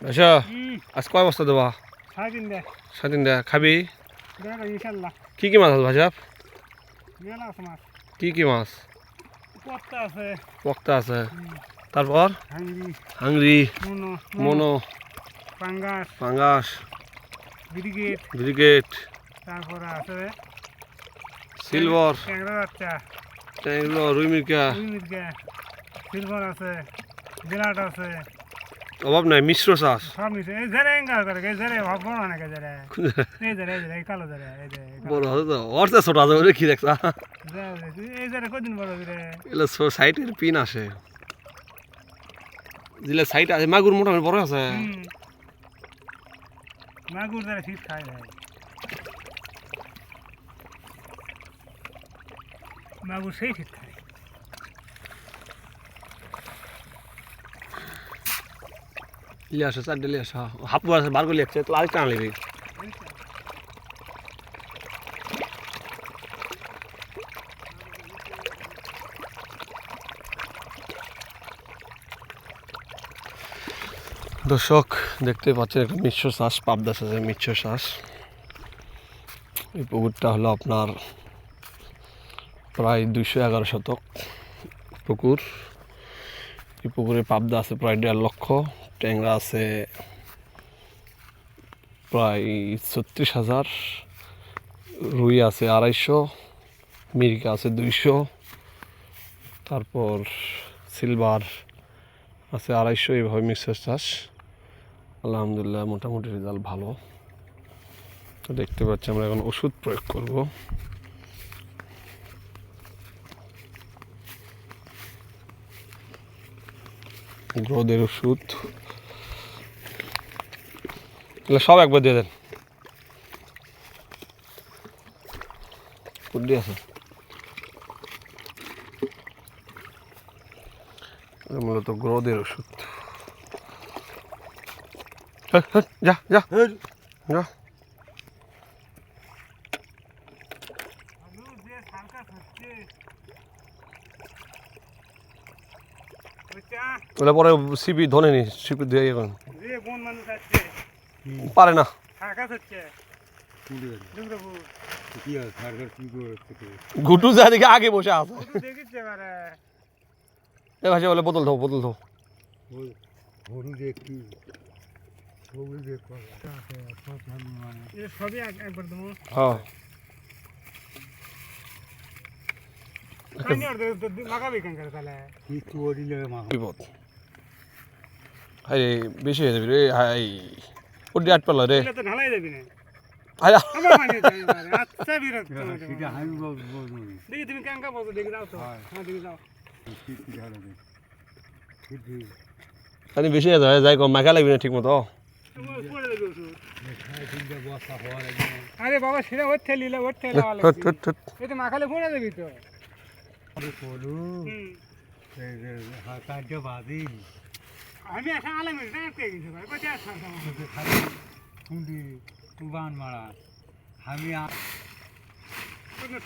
আচ্ছা আজ কয় বস্তা দেবা? সাড়ে তিন দেয়া খাবি? কি কি মাছ আছে মাছ। কি কি মাছ? পক্তা আছে। তারপর? হাংরি। মনো। পাঙ্গাস। পাঙ্গাস। ব্রিগেড। ব্রিগেড। তারপরে আছে সিলভার। ট্যাংরা বাচ্চা। রুই মির্কা রুই সিলভার আছে। বিরাট আছে। অভাব নাই মিশ্র চাষ। পিন আসে। সাইড আছে মাগুর মোটামুটি বড় আছে। মাগুর ঝেড়ে শীত খায় ভাই। মাগুর সেই শীত খায়। লিয়ে আসে হাফ আছে বার করে আসছে তো আরেকটা আনলিবি দর্শক দেখতে পাচ্ছেন, একটা মিশ্র শ্বাস পাবদাস আছে মিশ্র শ্বাস এই পুকুরটা হলো আপনার প্রায় দুইশো এগারো শতক পুকুর। এই পুকুরে পাবদা আছে প্রায় দেড় লক্ষ। ট্যাংরা আছে প্রায় ছত্রিশ হাজার, রুই আছে আড়াইশো মিরিকা আছে দুইশো, তারপর সিলভার আছে আড়াইশো এইভাবে মিশ্র চাষ। আলহামদুলিল্লাহ, মোটামুটি রেজাল্ট ভালো। তো দেখতে পাচ্ছি আমরা এখন ওষুধ প্রয়োগ করব। গ্রোদের ওষুধ। এগুলো সব একবার দিয়ে দেন। কুড্ডি আছে। মূলত গ্রোদের ওষুধ। যা যা। যা। ওটা পরে সিপি ধনে নি সিপি দিয়ে ইয়ে পারে না। ঘুটু যা দিকে আগে বসে আছে। এ ভাষা বলে বোতল ধো বোতল ধো হ্যাঁ। বিপদ। হাই বেশি হয়ে যাবি রে হাই। দিয়ে আট পারল রে পানি। আচ্ছা বিরক্ত দেখি তুমি কেঙ্কা বলছো দেখি যাও তো। হ্যাঁ। দেখি যাও। খালি বেশি যাই কম মাখা লাগবি না ঠিক মতো আরে বাবা সেটা ওর নিলে ওর এই তো মাখালে পড়ে দেবি তো। হুম। আমি এখন আলাম ভাই কোথায় আসা আমি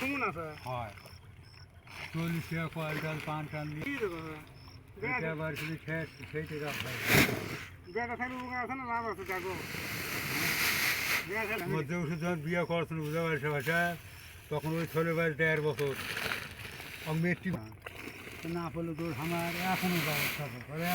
সুমন আছে হয় চল্লিশ টাকা কোয়ালিটাল পান টান আবার শুধু শেষ সেই টাকা বেটা থাকলে আছে না লাভ আছে দেখো মধ্যে ওষুধ যখন বিয়ে করছেন বুঝতে পারছে ভাষা তখন ওই ছোটো বয়স দেড় বছর আমি না পড়লে তোর আমার এখনও ব্যবস্থা করে